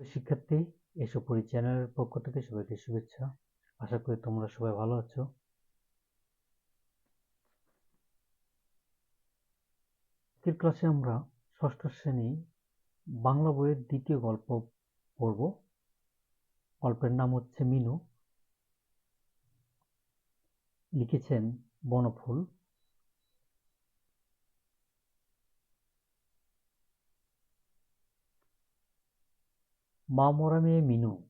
শিক্ষার্থী, এসো পড়ি চ্যানেলের পক্ষ থেকে সবাইকে শুভেচ্ছা। আশা করি তোমরা সবাই ভালো আছো। আজকের ক্লাসে আমরা ষষ্ঠ শ্রেণি বাংলা বইয়ের দ্বিতীয় গল্প পড়ব। গল্পের নাম হচ্ছে মিনু। লিখেছেন বনফুল। মা মরা মেয়ে মিনু।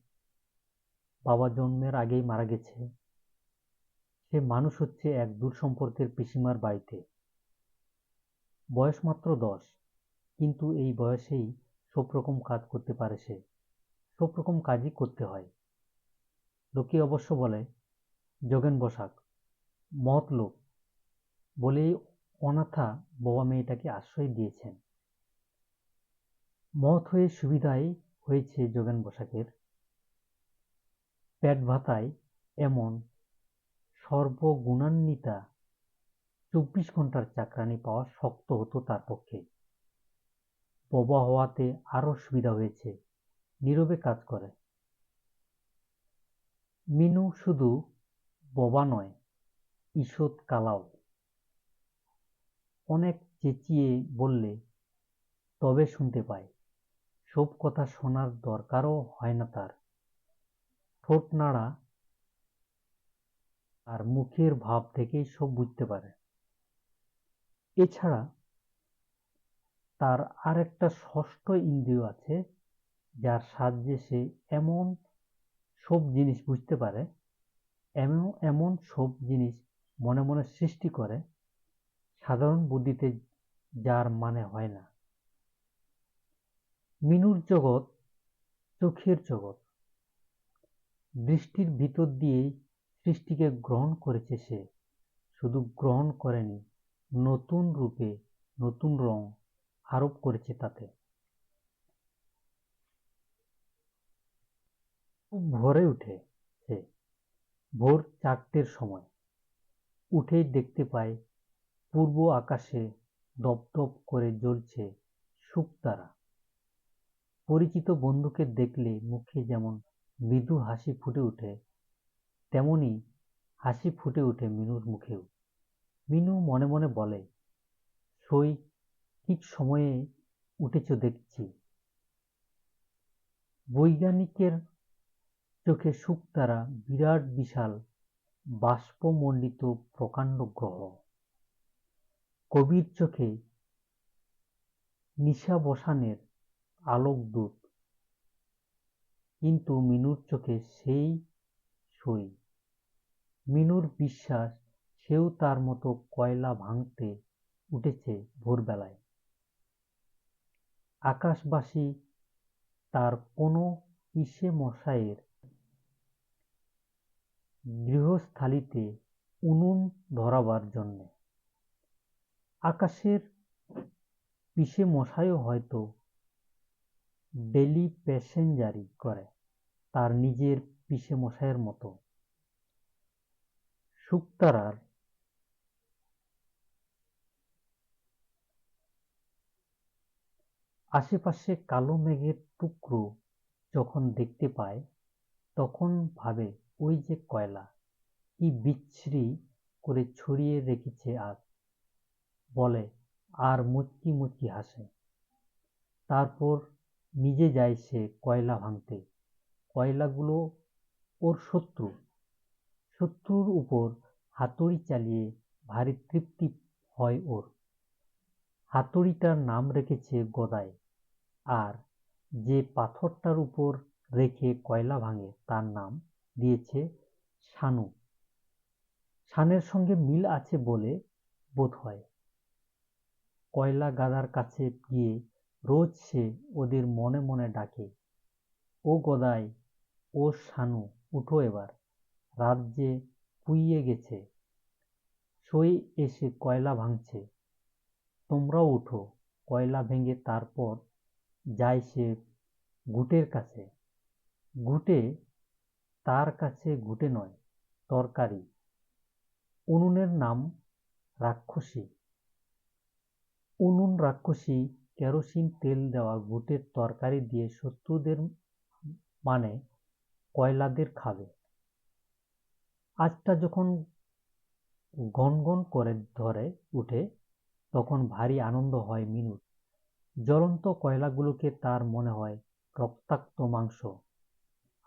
বাবা জন্মের আগেই মারা গেছে। সে মানুষ হচ্ছে এক দূর সম্পর্কের পিসিমার বাড়িতে। বয়স মাত্র দশ, কিন্তু এই বয়সেই সব রকম কাজ করতে পারে সে। সব রকম কাজই করতে হয়। লোকে অবশ্য বলে যোগেন বসাক মহৎ লোক বলেই অনাথা বাবা মেয়েটাকে আশ্রয় দিয়েছেন। মত হয়ে সুবিধায় হয়েছে যোগেন বসাকের। পেট ভাতায় এমন সর্বগুণান্বিতা চব্বিশ ঘণ্টার চাকরানি পাওয়া শক্ত হতো তার পক্ষে। ববা হওয়াতে আরও সুবিধা হয়েছে, নীরবে কাজ করে। মিনু শুধু ববা নয়, ঈষৎ কালাও। অনেক চেঁচিয়ে বললে, তবে শুনতে পায়। সব কথা শোনার দরকারও হয় না তার। ঠোঁট নাড়া আর মুখের ভাব থেকেই সব বুঝতে পারে। এছাড়া তার আর একটা ষষ্ঠ ইন্দ্রিয় আছে, যার সাহায্যে সে এমন সব জিনিস বুঝতে পারে, এমন এমন সব জিনিস মনে মনে সৃষ্টি করে, সাধারণ বুদ্ধিতে যার মানে হয় না। মিনুর জগৎ চোখের জগৎ। দৃষ্টির ভিতর দিয়েই সৃষ্টিকে গ্রহণ করেছে সে। শুধু গ্রহণ করেনি, নতুন রূপে, নতুন রং আরোপ করেছে তাতে। খুব ভোরে উঠে সে। ভোর চারটের সময়। উঠেই দেখতে পায়, পূর্ব আকাশে দপদপ করে জ্বলছে শুকতারা পরিচিত বন্ধুকে দেখলে মুখে যেমন মৃদু হাসি ফুটে ওঠে, তেমনি হাসি ফুটে ওঠে মিনুর মুখেও। মিনু মনে মনে বলে, সই, ঠিক সময়ে উঠেছ দেখছি। বৈজ্ঞানিকের চোখে সুখ তারা বিরাট বিশাল বাষ্পমণ্ডিত প্রকাণ্ড গ্রহ। কবির চোখে নিশা বসানের আলোকদূত কিন্তু মিনুর চোখে সেই সই। মিনুর বিশ্বাস, সেও তার মতো কয়লা ভাঙতে উঠেছে ভোরবেলায়। আকাশবাসী তার কোনো পিসে মশাইয়ের গৃহস্থালিতে উনুন ধরাবার জন্যে। আকাশের পিসে মশাইও হয়তো ডেলি প্যাসেঞ্জারি করে তার নিজের পিসে মশাইয়ের মতো। শুকতারার আশেপাশে কালো মেঘের টুকরো যখন দেখতে পায়, তখন ভাবে, ওই যে কয়লা, কি বিচ্ছিরি করে ছড়িয়ে রেখেছে আজ। বলে আর মুচকি মুচকি হাসে। তারপর নিজে যায় সে কয়লা ভাঙতে। কয়লাগুলো ওর শত্রু। শত্রুর উপর হাতুড়ি চালিয়ে ভারী তৃপ্তি হয় ওর। হাতুড়িটার নাম রেখেছে গদাই আর যে পাথরটার উপর রেখে কয়লা ভাঙে, তার নাম দিয়েছে শানু। শানের সঙ্গে মিল আছে বলে বোধ হয়। কয়লা গাদার কাছে গিয়ে রোজ সে ওদের মনে মনে ডাকে, ও গদাই, ও শানু, উঠো এবার রাত যে পুইয়ে গেছে, সই এসে কয়লা ভাঙছে, তোমরাও উঠো, কয়লা ভেঙে তারপর যায় সে গুটের কাছে, গুটে তার কাছে গুটে নয়, তরকারি, উনুনের নাম রাক্ষসী, উনুন রাক্ষসী কেরোসিন তেল দেওয়া গুটের তরকারি দিয়ে শত্রুদের মানে কয়লাদের খাবে। আজটা যখন গনগন করে ধরে উঠে, তখন ভারী আনন্দ হয় মিনুর। জ্বলন্ত কয়লাগুলোকে তার মনে হয় রক্তাক্ত মাংস,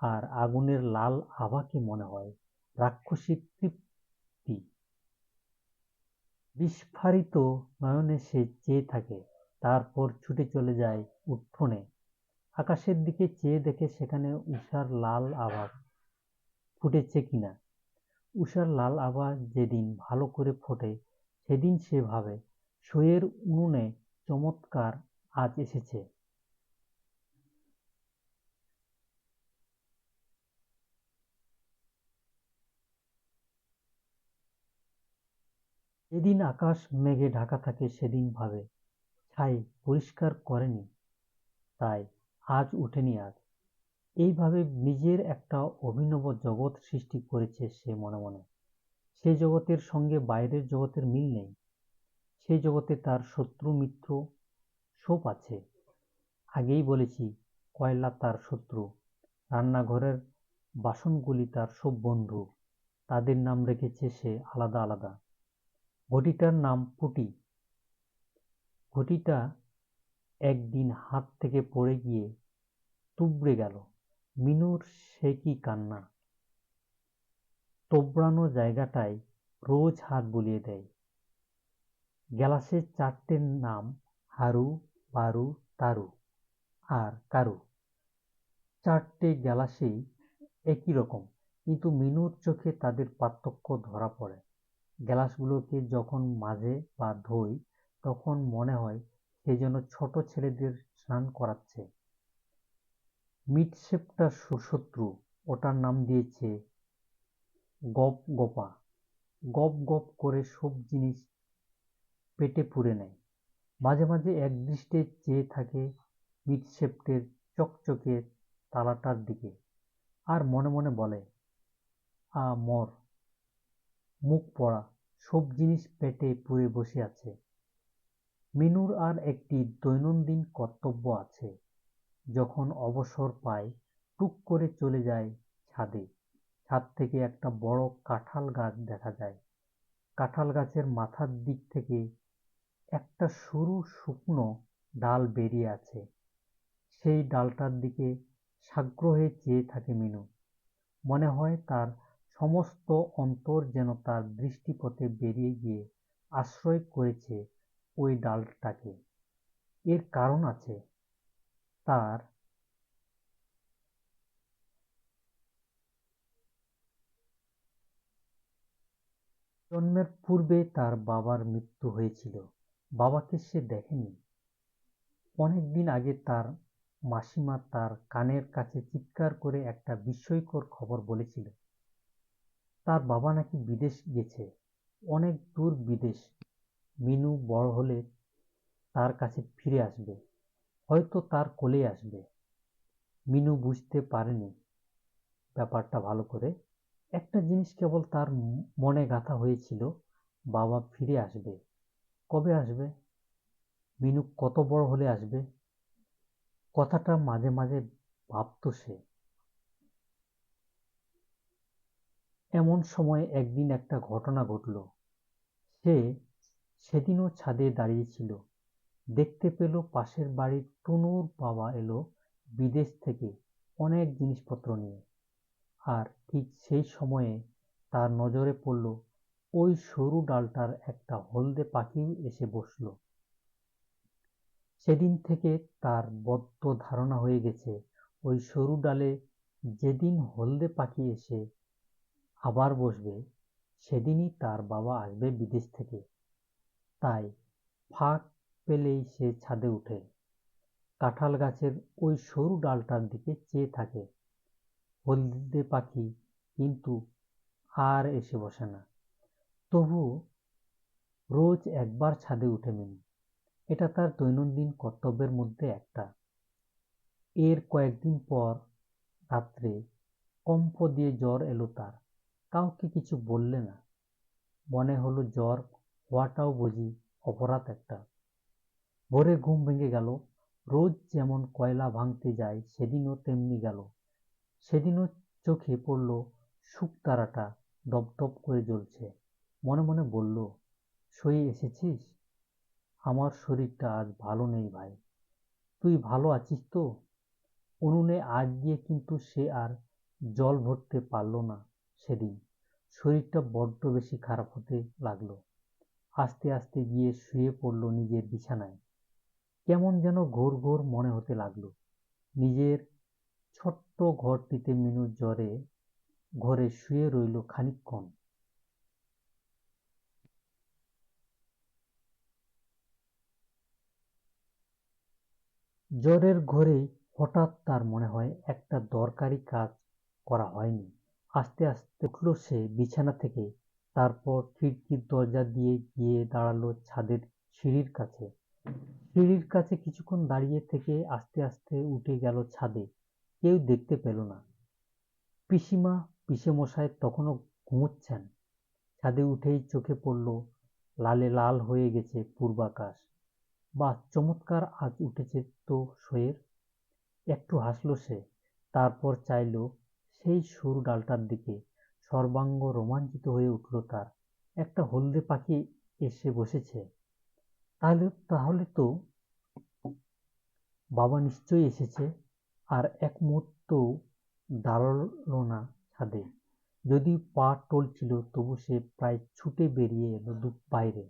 আর আগুনের লাল আভাকে মনে হয় রাক্ষসী তৃপ্তি। বিস্ফারিত নয়নে সে চেয়ে থাকে তারপর ছুটে চলে যায় উঠোনে। আকাশের দিকে চেয়ে দেখে সেখানে উষার লাল আভা ফুটেছে কিনা। উষার লাল আভা যেদিন ভালো করে ফোটে, সেদিন সে ভাবে সইয়ের উনুনে চমৎকার আজ এসেছে। যেদিন আকাশ মেঘে ঢাকা থাকে, সেদিন ভাবে ছাই পরিষ্কার করেনি। তাই আজ উঠেনি আজ। এইভাবে নিজের একটা অভিনব জগৎ সৃষ্টি করেছে সে মনে মনে। সে জগতের সঙ্গে বাইরের জগতের মিল নেই। সে জগতে তার শত্রু মিত্র সব আছে। আগেই বলেছি, কয়লা তার শত্রু, রান্নাঘরের বাসনগুলি তার সব বন্ধু। তাদের নাম রেখেছে সে আলাদা আলাদা। ঘটিটার নাম পুটি। ঘটিটা একদিন হাত থেকে পড়ে গিয়ে তুবড়ে গেল। মিনুর সে কি কান্না? তোবড়ানো জায়গাটায় রোজ হাত বুলিয়ে দেয়। গ্যালাসের চারটের নাম হারু, বারু, তারু আর কারু। চারটে গ্যালাসেই একই রকম, কিন্তু মিনুর চোখে তাদের পার্থক্য ধরা পড়ে। গ্যালাসগুলোকে যখন মাঝে বা ধোই তখন মনে হয় সে যেন ছোট ছেলেদের স্নান করাচ্ছে। মিটসেপটা শত্রু, ওটার নাম দিয়েছে গপ গপা। গপ গপ করে সব জিনিস পেটে পুরে নেয়। মাঝে মাঝে একদৃষ্টে চেয়ে থাকে মিটসেপ্টের চকচকে তালাটার দিকে। আর মনে মনে বলে, আ, মর। মুখ পড়া, সব জিনিস পেটে পুরে বসে আছে। মিনুর আর একটি দৈনন্দিন কর্তব্য আছে। যখন অবসর পায়, টুক করে চলে যায় ছাদে। ছাদ থেকে একটা বড় কাঁঠাল গাছ দেখা যায়। কাঁঠাল গাছের মাথার দিক থেকে একটা সরু শুকনো ডাল বেরিয়ে আছে। সেই ডালটার দিকে সাগ্রহে চেয়ে থাকে মিনু। মনে হয় তার সমস্ত অন্তর যেন তার দৃষ্টিপথে বেরিয়ে গিয়ে আশ্রয় করেছে। ওই ডালটাকে। এর কারণ আছে তার জন্মের পূর্বে তার বাবার মৃত্যু হয়েছিল। বাবাকে সে দেখেনি। অনেকদিন আগে তার মাসিমা তার কানের কাছে চিৎকার করে একটা বিস্ময়কর খবর বলেছিল। তার বাবা নাকি বিদেশ গেছে। অনেক দূর বিদেশ মিনু বড় হলে তার কাছে ফিরে আসবে। হয়তো তার কোলে আসবে। মিনু বুঝতে পারেনি ব্যাপারটা ভালো করে। একটা জিনিস কেবল তার মনে গাঁথা হয়েছিল, বাবা ফিরে আসবে। কবে আসবে? মিনু কত বড় হলে আসবে? কথাটা মাঝে মাঝে ভাবত সে। এমন সময় একদিন একটা ঘটনা ঘটল। সে সেদিনও ছাদে দাঁড়িয়েছিল দেখতে পেল পাশের বাড়ির টুনুর বাবা এলো বিদেশ থেকে অনেক জিনিসপত্র নিয়ে। আর ঠিক সেই সময়ে তার নজরে পড়ল ওই সরু ডালটার একটা হলদে পাখি এসে বসল। সেদিন থেকে তার বদ্ধ ধারণা হয়ে গেছে ওই সরু ডালে যেদিন হলদে পাখি এসে আবার বসবে, সেদিনই তার বাবা আসবে বিদেশ থেকে। তাই ফাঁক পেলেই সে ছাদে উঠে। কাঁঠাল গাছের ওই সরু ডালটার দিকে চেয়ে থাকে। হলদে পাখি কিন্তু আর এসে বসে না। তবু রোজ একবার ছাদে উঠে মিনি। এটা তার দৈনন্দিন কর্তব্যের মধ্যে একটা। এর কয়েকদিন পর রাত্রে কম্প দিয়ে জ্বর এলো তার। কাউকে কিছু বললে না। মনে হলো জ্বর হওয়াটাও বুঝি অপরাধ একটা। ভোরে ঘুম ভেঙে গেল, রোজ যেমন কয়লা ভাঙতে যায়, সেদিনও তেমনি গেল। সেদিনও চোখে পড়ল শুকতারাটা দপদপ করে জ্বলছে। মনে মনে বলল, সই এসেছিস? আমার শরীরটা আজ ভালো নেই ভাই। তুই ভালো আছিস তো? উনুনে আগ দিয়ে কিন্তু সে আর জল ভরতে পারল না সেদিন। শরীরটা বড্ড বেশি খারাপ হতে লাগল। আস্তে আস্তে গিয়ে শুয়ে পড়ল নিজের বিছানায়। কেমন যেন ঘোর ঘোর মনে হতে লাগল। নিজের ছোট্ট ঘরটিতে মিনু জ্বরে ঘরে শুয়ে রইল খানিকক্ষণ। জ্বরের ঘরে হঠাৎ তার মনে হয় একটা দরকারি কাজ করা হয়নি। আস্তে আস্তে উঠল সে বিছানা থেকে। তারপর খিড়কির দরজা দিয়ে গিয়ে দাঁড়াল ছাদের সিঁড়ির কাছে। সিঁড়ির কাছে কিছুক্ষণ দাঁড়িয়ে থেকে আস্তে আস্তে উঠে গেল ছাদে। কেউ দেখতে পেল না। পিসিমা, পিসেমশাই তখনও ঘুমোচ্ছেন। ছাদে উঠেই চোখে পড়ল, লালে লাল হয়ে গেছে পূর্বাকাশ। বা চমৎকার আজ উঠেছে তো শোয়ের। একটু হাসল সে, তারপর চাইল, সেই সরু ডালটার দিকে। সর্বাঙ্গ রোমাঞ্চিত হয়ে উঠল তার। একটা হলদে পাখি এসে বসেছে। তাহলে তাহলে তো বাবা নিশ্চয়ই এসেছে, আর এক মুহূর্ত দাঁড়াল না ছাদে। যদি পা টলছিল, তবু সে প্রায় ছুটে বেরিয়ে এলো বাইরে।